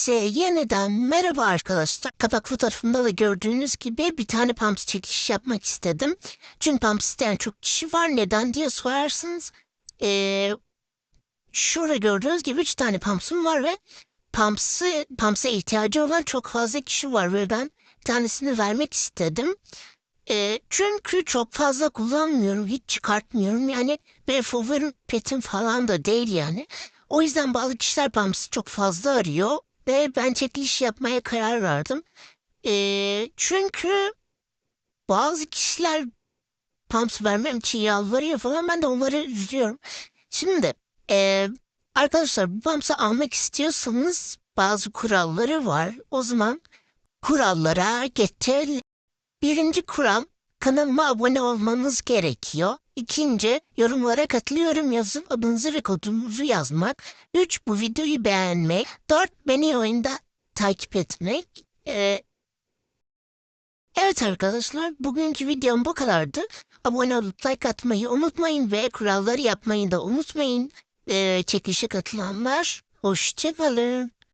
Size yeniden merhaba arkadaşlar. Kapak fotoğrafında da gördüğünüz gibi bir tane pumps çekiş yapmak istedim. Çünkü pumps isteyen çok kişi var. Neden diye sorarsınız. Ee, şurada gördüğünüz gibi üç tane pumps'um var ve pumps'ı, pumps'a ihtiyacı olan çok fazla kişi var ve ben tanesini vermek istedim. Ee, çünkü çok fazla kullanmıyorum. Hiç çıkartmıyorum. Yani benim favorim petim falan da değil yani. O yüzden bazı kişiler Pumps'ı çok fazla arıyor ve ben çekiliş yapmaya karar verdim. Ee, çünkü bazı kişiler Pumps vermem için yalvarıyor falan ben de onları üzüyorum. Şimdi ee, arkadaşlar bu Pumps'ı almak istiyorsanız bazı kuralları var. O zaman kurallara geçelim. Birinci kural kanalıma abone olmanız gerekiyor. İkinci yorumlara katılıyorum yazıp adınızı ve kodunuzu yazmak. Üç bu videoyu beğenmek. Dört beni oyunda takip etmek. Ee, evet arkadaşlar bugünkü videom bu kadardı. Abone olup like atmayı unutmayın ve kuralları yapmayı da unutmayın. Ee, çekişe katılanlar hoşçakalın.